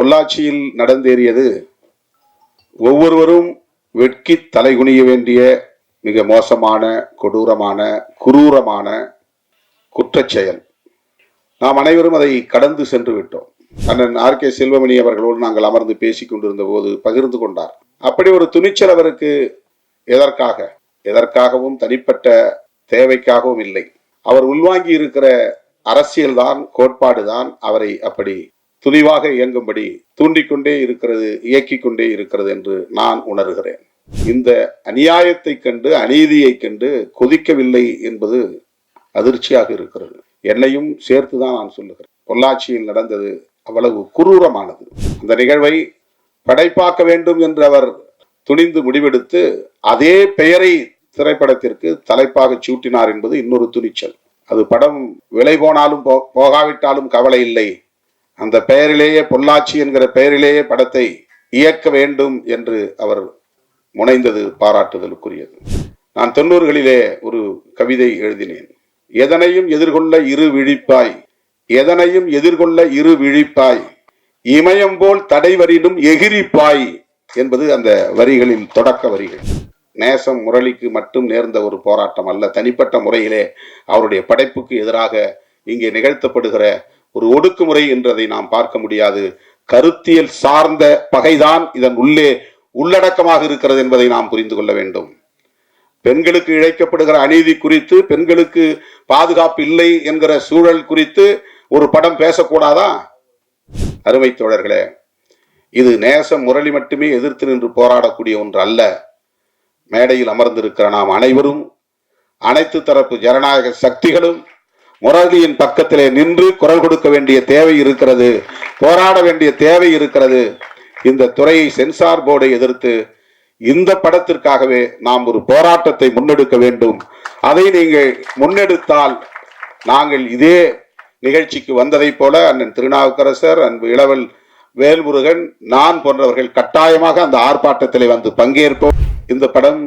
பொள்ளாச்சியில் நடந்தேறியது ஒவ்வொருவரும் வெட்கி தலைகுனிய வேண்டிய மிக மோசமான கொடூரமான குரூரமான குற்றச்செயல் நாம் அனைவரும் அதை கடந்து சென்று விட்டோம். அண்ணன் ஆர். கே. செல்வமணி அவர்களோடு நாங்கள் அமர்ந்து பேசிக் கொண்டிருந்த போது பகிர்ந்து கொண்டார். அப்படி ஒரு துணிச்சல் அவருக்கு எதற்காக? எதற்காகவும் தனிப்பட்ட தேவைக்காகவும் இல்லை. அவர் உள்வாங்கி இருக்கிற அரசியல்தான் கோட்பாடுதான் அவரை அப்படி துணிவாக இயங்கும்படி தூண்டிக்கொண்டே இருக்கிறது இயக்கிக் கொண்டே இருக்கிறது என்று நான் உணர்கிறேன். இந்த அநியாயத்தை கண்டு அநீதியை கண்டு கொதிக்கவில்லை என்பது அதிர்ச்சியாக இருக்கிறது. என்னையும் சேர்த்துதான் நான் சொல்லுகிறேன். பொள்ளாச்சியில் நடந்தது அவ்வளவு குரூரமானது. அந்த நிகழ்வை படைப்பாக்க வேண்டும் என்று அவர் துணிந்து முடிவெடுத்து அதே பெயரை திரைப்படத்திற்கு தலைப்பாக சூட்டினார் என்பது இன்னொரு துணிச்சல். அது படம் விலை போனாலும் போ- போகாவிட்டாலும் கவலை இல்லை. அந்த பெயரிலேயே பொள்ளாச்சி என்கிற பெயரிலேயே படத்தை இயக்க வேண்டும் என்று அவர் முனைந்தது பாராட்டுதலுக்குரியது. நான் தொண்ணூறுகளிலே ஒரு கவிதை எழுதினேன். எதனையும் எதிர்கொள்ள இரு விழிப்பாய் எதனையும் எதிர்கொள்ள இரு விழிப்பாய் இமயம் போல் தடைவரினும் எகிரிப்பாய் என்பது அந்த வரிகளின் தொடக்க வரிகள். நேசம் முரளிக்கு மட்டும் நேர்ந்த ஒரு போராட்டம் அல்ல. தனிப்பட்ட முறையிலே அவருடைய படைப்புக்கு எதிராக இங்கே நிகழ்த்தப்படுகிற ஒரு ஒடுக்குமுறை என்றதை நாம் பார்க்க முடியாது. கருத்தியல் சார்ந்த பகைதான் இதன் உள்ளே உள்ளடக்கமாக இருக்கிறது என்பதை நாம் புரிந்து கொள்ள வேண்டும். பெண்களுக்கு இழைக்கப்படுகிற அநீதி குறித்து பெண்களுக்கு பாதுகாப்பு இல்லை என்கிற சூழல் குறித்து ஒரு படம் பேசக்கூடாதா? அருமை தோழர்களே இது நேச முரளி மட்டுமே எதிர்த்து நின்று போராடக்கூடிய ஒன்று அல்ல. மேடையில் அமர்ந்திருக்கிற நாம் அனைவரும் அனைத்து தரப்பு ஜனநாயக சக்திகளும் முரளியின் பக்கத்திலே நின்று குரல் கொடுக்க வேண்டிய தேவை இருக்கிறது போராட வேண்டிய தேவை இருக்கிறது. இந்த துறையை சென்சார் போர்டை எதிர்த்து இந்த படத்திற்காகவே நாம் ஒரு போராட்டத்தை முன்னெடுக்க வேண்டும். அதை நீங்கள் முன்னெடுத்தால் நாங்கள் இதே நிகழ்ச்சிக்கு வந்ததைப் போல அண்ணன் திருநாவுக்கரசர் அன்பு இளவல் வேல்முருகன் நான் போன்றவர்கள் கட்டாயமாக அந்த ஆர்ப்பாட்டத்தில் வந்து பங்கேற்போம். இந்த படம்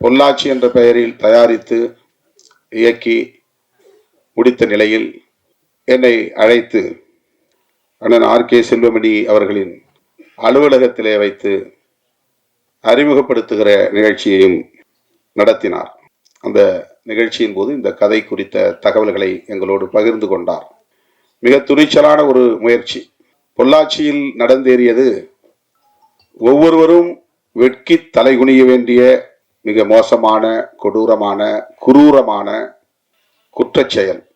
பொள்ளாச்சி என்ற பெயரில் தயாரித்து இயக்கி முடித்த நிலையில் என்னை அழைத்து அண்ணன் ஆர் கே செல்வமணி அவர்களின் அலுவலகத்திலே வைத்து அறிமுகப்படுத்துகிற நிகழ்ச்சியையும் நடத்தினார். அந்த நிகழ்ச்சியின் போது இந்த கதை குறித்த தகவல்களை எங்களோடு பகிர்ந்து கொண்டார். மிக துணிச்சலான ஒரு முயற்சி. பொள்ளாச்சியில் நடந்தேறியது ஒவ்வொருவரும் வெட்கி தலைகுனிய வேண்டிய மிக மோசமான கொடூரமான குரூரமான குற்றச் செயல்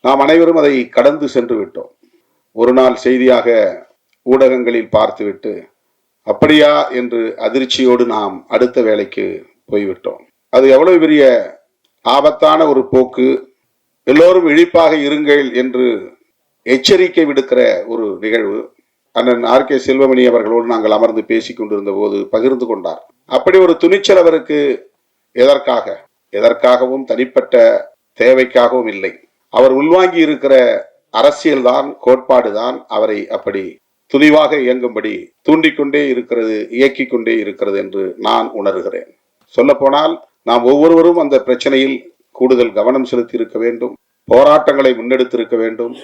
நாம் அனைவரும் அதை கடந்து சென்று விட்டோம். ஒரு நாள் செய்தியாக ஊடகங்களில் பார்த்துவிட்டு அப்படியா? என்று அதிர்ச்சியோடு நாம் அடுத்த வேலைக்கு போய்விட்டோம். அது எவ்வளவு பெரிய ஆபத்தான ஒரு போக்கு. எல்லோரும் இழிப்பாக இருங்கள் என்று எச்சரிக்கை விடுக்கிற ஒரு நிகழ்வு. அண்ணன் ஆர். கே. செல்வமணி அவர்களோடு நாங்கள் அமர்ந்து பேசிக் கொண்டிருந்த போது பகிர்ந்து கொண்டார். அப்படி ஒரு துணிச்சல் அவருக்கு எதற்காக? எதற்காகவும் தனிப்பட்ட தேவைக்காகவும் இல்லை. அவர் உள்வாங்கி இருக்கிற அரசியல்தான் கோட்பாடுதான் அவரை அப்படி துணிவாக இயங்கும்படி தூண்டிக்கொண்டே இருக்கிறது இயக்கிக் கொண்டே இருக்கிறது என்று நான் உணர்கிறேன். சொல்லப்போனால் நாம் ஒவ்வொருவரும் அந்த பிரச்சனையில் கூடுதல் கவனம் செலுத்தி இருக்க வேண்டும் போராட்டங்களை முன்னெடுத்திருக்க வேண்டும்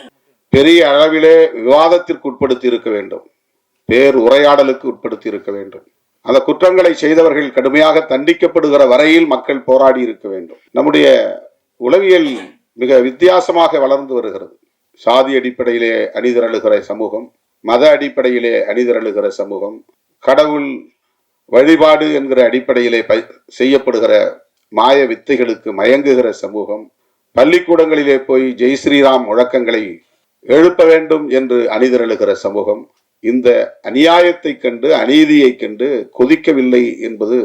பெரிய அளவிலே விவாதத்திற்கு உட்படுத்தி இருக்க வேண்டும் பேர் உரையாடலுக்கு உட்படுத்தி இருக்க வேண்டும். அந்த குற்றங்களை செய்தவர்கள் கடுமையாக தண்டிக்கப்படுகிற வரையில் மக்கள் போராடி இருக்க வேண்டும். நம்முடைய உளவியல் மிக வித்தியாசமாக வளர்ந்து வருகிறது. சாதி அடிப்படையிலே அணிதிரழுகிற சமூகம் மத அடிப்படையிலே அணிதிரழுகிற சமூகம் கடவுள் வழிபாடு என்கிற அடிப்படையிலே ப- செய்யப்படுகிற மாய வித்தைகளுக்கு மயங்குகிற சமூகம் பள்ளிக்கூடங்களிலே போய் ஜெய் ஸ்ரீராம் முழக்கங்களை எழுப்ப வேண்டும் என்று அணிதிரழுகிற சமூகம் இந்த அநியாயத்தை கண்டு அநீதியை கண்டு கொதிக்கவில்லை என்பது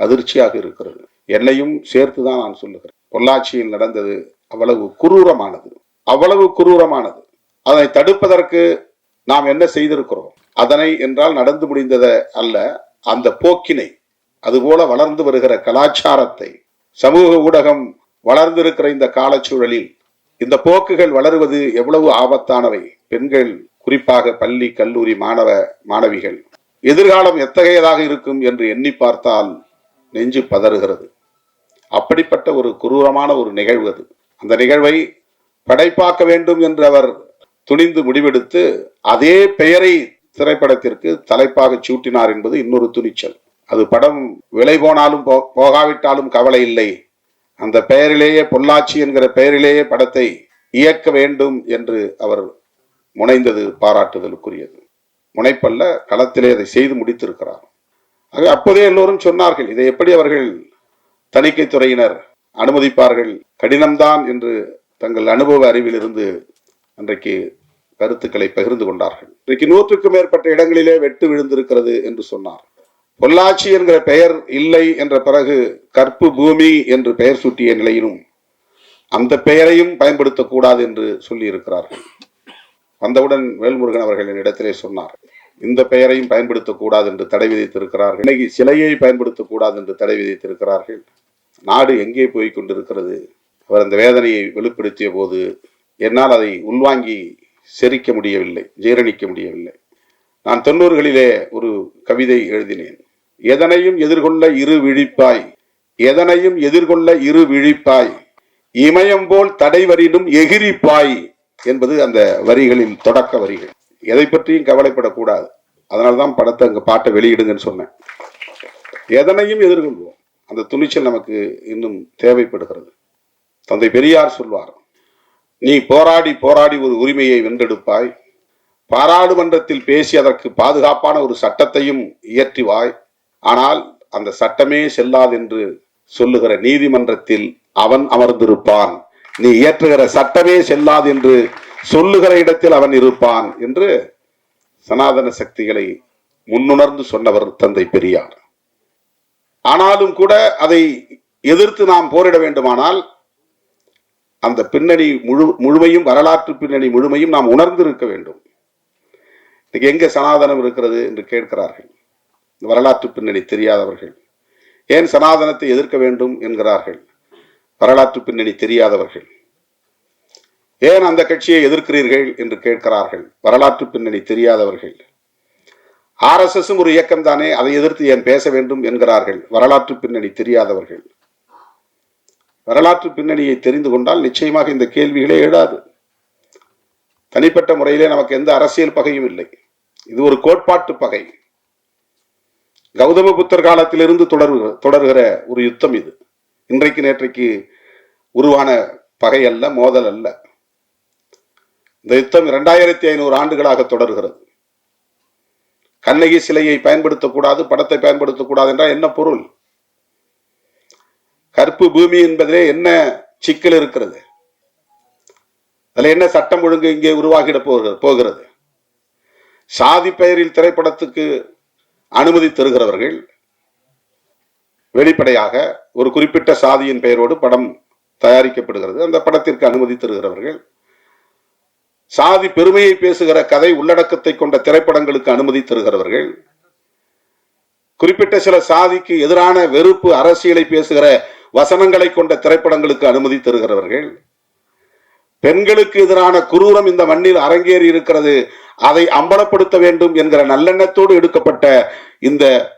அதிர்ச்சியாக இருக்கிறது. என்னையும் சேர்த்துதான் நான் சொல்லுகிறேன். பொள்ளாச்சியில் நடந்தது அவ்வளவு குரூரமானது. அவ்வளவு குரூரமானது. அதனை தடுப்பதற்கு நாம் என்ன செய்திருக்கிறோம்? அதனை என்றால் நடந்து முடிந்தத அல்ல அந்த போக்கினை அதுபோல வளர்ந்து வருகிற கலாச்சாரத்தை சமூக ஊடகம் வளர்ந்திருக்கிற இந்த காலச்சூழலில் இந்த போக்குகள் வளருவது எவ்வளவு ஆபத்தானவை? பெண்கள் குறிப்பாக பள்ளி கல்லூரி மாணவ மாணவிகள் எதிர்காலம் எத்தகையதாக இருக்கும் என்று எண்ணி பார்த்தால் நெஞ்சு பதறுகிறது. அப்படிப்பட்ட ஒரு குரூரமான ஒரு நிகழ்வு அது. அந்த நிகழ்வை படைப்பாக்க வேண்டும் என்று அவர் துணிந்து முடிவெடுத்து அதே பெயரை திரைப்படத்திற்கு தலைப்பாக சூட்டினார் என்பது இன்னொரு துணிச்சல். அது படம் விலை போனாலும் போ- போகாவிட்டாலும் கவலை இல்லை. அந்த பெயரிலேயே பொள்ளாச்சி என்கிற பெயரிலேயே படத்தை இயக்க வேண்டும் என்று அவர் முனைந்தது பாராட்டுதலுக்குரியது. முனைப்பல்ல களத்திலே அதை செய்து முடித்திருக்கிறார். ஆக அப்போதே எல்லோரும் சொன்னார்கள் இதை எப்படி அவர்கள் தணிக்கை துறையினர் அனுமதிப்பார்கள் கடினம்தான் என்று தங்கள் அனுபவ அறிவிலிருந்து அன்றைக்கு கருத்துக்களை பகிர்ந்து கொண்டார்கள். இன்றைக்கு நூற்றுக்கும் மேற்பட்ட இடங்களிலே வெட்டு விழுந்திருக்கிறது என்று சொன்னார். பொள்ளாச்சி என்கிற பெயர் இல்லை என்ற பிறகு கற்பு பூமி என்று பெயர் சூட்டிய நிலையிலும் அந்த பெயரையும் பயன்படுத்தக்கூடாது என்று சொல்லியிருக்கிறார்கள். வந்தவுடன் வேல்முருகன் அவர்கள் என்னிடத்திலே சொன்னார். இந்த பெயரையும் பயன்படுத்தக்கூடாது என்று தடை விதித்திருக்கிறார்கள். இன்னைக்கு சிலையை பயன்படுத்தக்கூடாது என்று தடை விதித்திருக்கிறார்கள். நாடு எங்கே போய் கொண்டிருக்கிறது? அவர் அந்த வேதனையை வெளிப்படுத்திய போது என்னால் அதை உள்வாங்கி செரிக்க முடியவில்லை ஜீரணிக்க முடியவில்லை. நான் தொண்ணூறுகளிலே ஒரு கவிதை எழுதினேன். எதனையும் எதிர்கொள்ள இரு விழிப்பாய் எதனையும் எதிர்கொள்ள இரு விழிப்பாய் இமயம் போல் தடைவரினும் எகிரிப்பாய் என்பது அந்த வரிகளில் தொடக்க வரிகள். எதை பற்றியும் கவலைப்படக்கூடாது. அதனால்தான் படத்தை அங்க பாட்டை வெளியிடுங்கன்னு சொன்னேன். எதனையும் எதிர்கொள்வோம். அந்த துணிச்சல் நமக்கு இன்னும் தேவைப்படுகிறது. தந்தை பெரியார் சொல்வார் நீ போராடி போராடி ஒரு உரிமையை வென்றெடுப்பாய். பாராளுமன்றத்தில் பேசி அதற்கு பாதுகாப்பான ஒரு சட்டத்தையும் இயற்றிவாய். ஆனால் அந்த சட்டமே செல்லாது என்று சொல்லுகிற நீதிமன்றத்தில் அவன் அமர்ந்திருப்பான். நீ இயற்றுகிற சட்டமே செல்லாது என்று சொல்லுகிற இடத்தில் அவன் இருப்பான் என்று சனாதன சக்திகளை முன்னுணர்ந்து சொன்னவர் தந்தை பெரியார். ஆனாலும் கூட அதை எதிர்த்து நாம் போரிட வேண்டுமானால் அந்த பின்னணி முழு முழுமையும் வரலாற்று பின்னணி முழுமையும் நாம் உணர்ந்திருக்க வேண்டும். இன்னைக்கு எங்கே சனாதனம் இருக்கிறது என்று கேட்கிறார்கள். இந்த வரலாற்று பின்னணி தெரியாதவர்கள். ஏன் சனாதனத்தை எதிர்க்க வேண்டும் என்கிறார்கள்? வரலாற்று பின்னணி தெரியாதவர்கள். ஏன் அந்த கட்சியை எதிர்க்கிறீர்கள் என்று கேட்கிறார்கள்? வரலாற்று பின்னணி தெரியாதவர்கள். ஆர்எஸ்எஸும் ஒரு இயக்கம் தானே அதை எதிர்த்து ஏன் பேச வேண்டும் என்கிறார்கள். வரலாற்று பின்னணி தெரியாதவர்கள். வரலாற்று பின்னணியை தெரிந்து கொண்டால் நிச்சயமாக இந்த கேள்விகளே எழாது. தனிப்பட்ட முறையிலே நமக்கு எந்த அரசியல் பகையும் இல்லை. இது ஒரு கோட்பாட்டு பகை. கௌதம புத்தர் காலத்திலிருந்து தொடர்கிற தொடர்கிற ஒரு யுத்தம் இது. இன்றைக்கு நேற்றைக்கு உருவான பகை அல்ல மோதல் அல்ல. இந்த யுத்தம் இரண்டாயிரத்தி ஐநூறு ஆண்டுகளாக தொடர்கிறது. கண்ணகி சிலையை பயன்படுத்தக்கூடாது படத்தை பயன்படுத்தக்கூடாது என்றால் என்ன பொருள்? கற்பு பூமி என்பதிலே என்ன சிக்கல் இருக்கிறது? அதில் என்ன சட்டம் ஒழுங்கு இங்கே உருவாகிட போகிற போகிறது? சாதி பெயரில் திரைப்படத்துக்கு அனுமதி தருகிறவர்கள் வெளிப்படையாக ஒரு குறிப்பிட்ட சாதியின் பெயரோடு படம் தயாரிக்கப்படுகிறது. அந்த படத்திற்கு அனுமதி தருகிறவர்கள் சாதி பெருமையை பேசுகிற கதை உள்ளடக்கத்தை கொண்ட திரைப்படங்களுக்கு அனுமதி தருகிறவர்கள் குறிப்பிட்ட சில சாதிக்கு எதிரான வெறுப்பு அரசியலை பேசுகிற வசனங்களை கொண்ட திரைப்படங்களுக்கு அனுமதி தருகிறவர்கள் பெண்களுக்கு எதிரான குரூரம் இந்த மண்ணில் அரங்கேறி இருக்கிறது அதை அம்பலப்படுத்த வேண்டும் என்கிற நல்லெண்ணத்தோடு எடுக்கப்பட்ட இந்த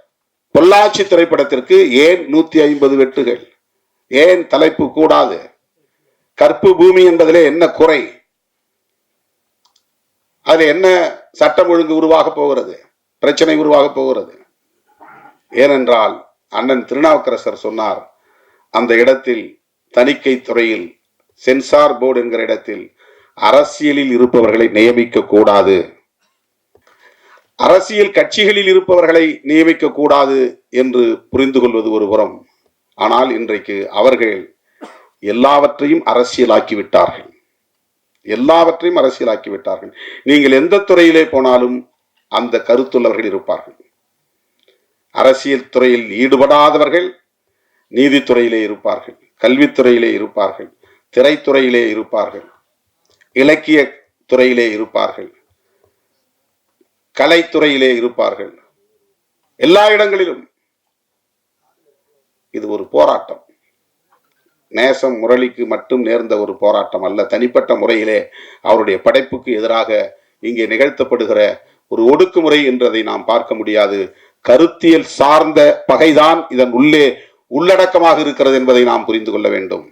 பொள்ளாச்சி திரைப்படத்திற்கு ஏன் நூத்தி ஐம்பது வெட்டுகள்? ஏன் தலைப்பு கூடாது? கற்பு பூமி என்பதிலே என்ன குறை? அது என்ன சட்டம் ஒழுங்கு உருவாக போகிறது? பிரச்சனை உருவாக போகிறது. ஏனென்றால் அண்ணன் திருநாவுக்கரசர் சொன்னார் அந்த இடத்தில் தணிக்கை துறையில் சென்சார் போர்டு என்கிற இடத்தில் அரசியலில் இருப்பவர்களை நியமிக்க கூடாது. அரசியல் கட்சிகளில் இருப்பவர்களை நியமிக்க கூடாது என்று புரிந்து கொள்வது ஒரு புறம். ஆனால் இன்றைக்கு அவர்கள் எல்லாவற்றையும் அரசியலாக்கிவிட்டார்கள் எல்லாவற்றையும் அரசியலாக்கி விட்டார்கள் நீங்கள் எந்த துறையிலே போனாலும் அந்த கருத்துள்ளவர்கள் இருப்பார்கள். அரசியல் துறையில் ஈடுபடாதவர்கள் நீதித்துறையிலே இருப்பார்கள். கல்வித்துறையிலே இருப்பார்கள். திரைத்துறையிலே இருப்பார்கள். இலக்கிய துறையிலே இருப்பார்கள். கலைத்துறையிலே இருப்பார்கள். எல்லா இடங்களிலும் இது ஒரு போராட்டம். நேசம் முரளிக்கு மட்டும் நேர்ந்த ஒரு போராட்டம் அல்ல. தனிப்பட்ட முறையிலே அவருடைய படைப்புக்கு எதிராக இங்கே நிகழ்த்தப்படுகிற ஒரு ஒடுக்குமுறை என்றதை நாம் பார்க்க முடியாது. கருத்தியல் சார்ந்த பகைதான் இதன் உள்ளே உள்ளடக்கமாக இருக்கிறது என்பதை நாம் புரிந்து கொள்ள வேண்டும்.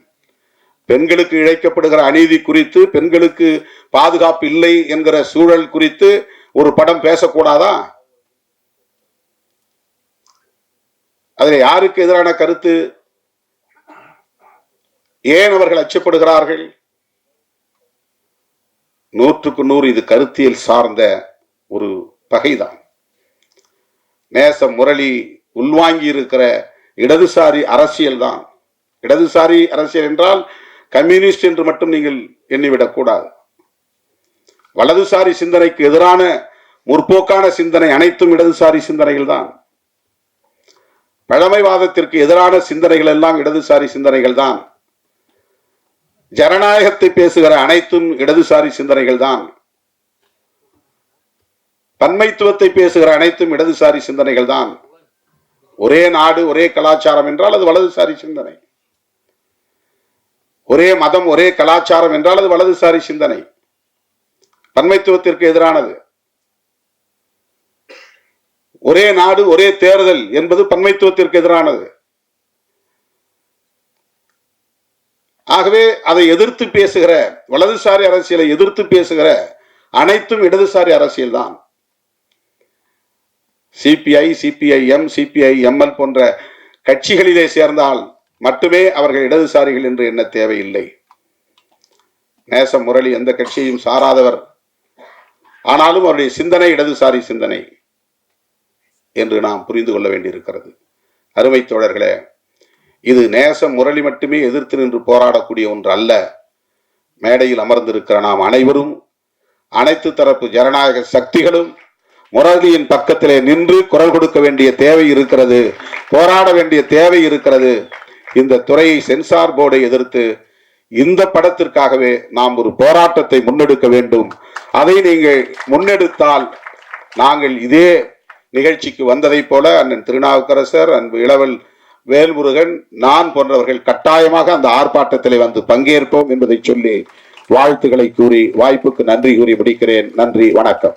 பெண்களுக்கு இழைக்கப்படுகிற அநீதி குறித்து பெண்களுக்கு பாதுகாப்பு இல்லை என்கிற சூழல் குறித்து ஒரு படம் பேசக்கூடாதா? அதில் யாருக்கு எதிரான கருத்து? ஏன் அவர்கள் அச்சப்படுகிறார்கள்? நூற்றுக்கு நூறு இது கருத்தியல் சார்ந்த ஒரு பகைதான். நேச முரளி உள்வாங்கி இருக்கிற இடதுசாரி அரசியல் தான். இடதுசாரி அரசியல் என்றால் கம்யூனிஸ்ட் என்று மட்டும் நீங்கள் எண்ணிவிடக்கூடாது வலதுசாரி சிந்தனைக்கு எதிரான முற்போக்கான சிந்தனை அனைத்தும் இடதுசாரி சிந்தனைகள் தான். பழமைவாதத்திற்கு எதிரான சிந்தனைகள் எல்லாம் இடதுசாரி சிந்தனைகள் தான். ஜனநாயகத்தை பேசுகிற அனைத்தும் இடதுசாரி சிந்தனைகள் தான் பன்மைத்துவத்தை பேசுகிற அனைத்தும் இடதுசாரி சிந்தனைகள் தான் ஒரே நாடு ஒரே கலாச்சாரம் என்றால் அது வலதுசாரி சிந்தனை. ஒரே மதம் ஒரே கலாச்சாரம் என்றால் அது வலதுசாரி சிந்தனை. பன்மைத்துவத்திற்கு எதிரானது. ஒரே நாடு ஒரே தேர்தல் என்பது பன்மைத்துவத்திற்கு எதிரானது. ஆகவே அதை எதிர்த்து பேசுகிற வலதுசாரி அரசியலை எதிர்த்து பேசுகிற அனைத்தும் இடதுசாரி அரசியல் தான் சிபிஐ சிபிஐஎம் சிபிஐ எம்எல் போன்ற கட்சிகளிலே சேர்ந்தால் மட்டுமே அவர்கள் இடதுசாரிகள் என்று என்ன தேவையில்லை. நேச முரளி எந்த கட்சியையும் சாராதவர். ஆனாலும் அவருடைய சிந்தனை இடதுசாரி சிந்தனை என்று நாம் புரிந்து கொள்ள வேண்டியிருக்கிறது. அருமை தோழர்களே இது நேச முரளி மட்டுமே எதிர்த்து நின்று போராடக்கூடிய ஒன்று அல்ல. மேடையில் அமர்ந்திருக்கிற நாம் அனைவரும் அனைத்து தரப்பு ஜனநாயக சக்திகளும் முரளியின் பக்கத்திலே நின்று குரல் கொடுக்க வேண்டிய தேவை இருக்கிறது போராட வேண்டிய தேவை இருக்கிறது. இந்த துறையை சென்சார் போர்டை எதிர்த்து இந்த படத்திற்காகவே நாம் ஒரு போராட்டத்தை முன்னெடுக்க வேண்டும். அதை நீங்கள் முன்னெடுத்தால் நாங்கள் இதே நிகழ்ச்சிக்கு வந்ததைப் போல அண்ணன் திருநாவுக்கரசர் அன்பு இளவல் வேல்முருகன் நான் போன்றவர்கள் கட்டாயமாக அந்த ஆர்ப்பாட்டத்தில் வந்து பங்கேற்போம் என்பதை சொல்லி வாழ்த்துக்களை கூறி வாய்ப்புக்கு நன்றி கூறி முடிக்கிறேன். நன்றி வணக்கம்.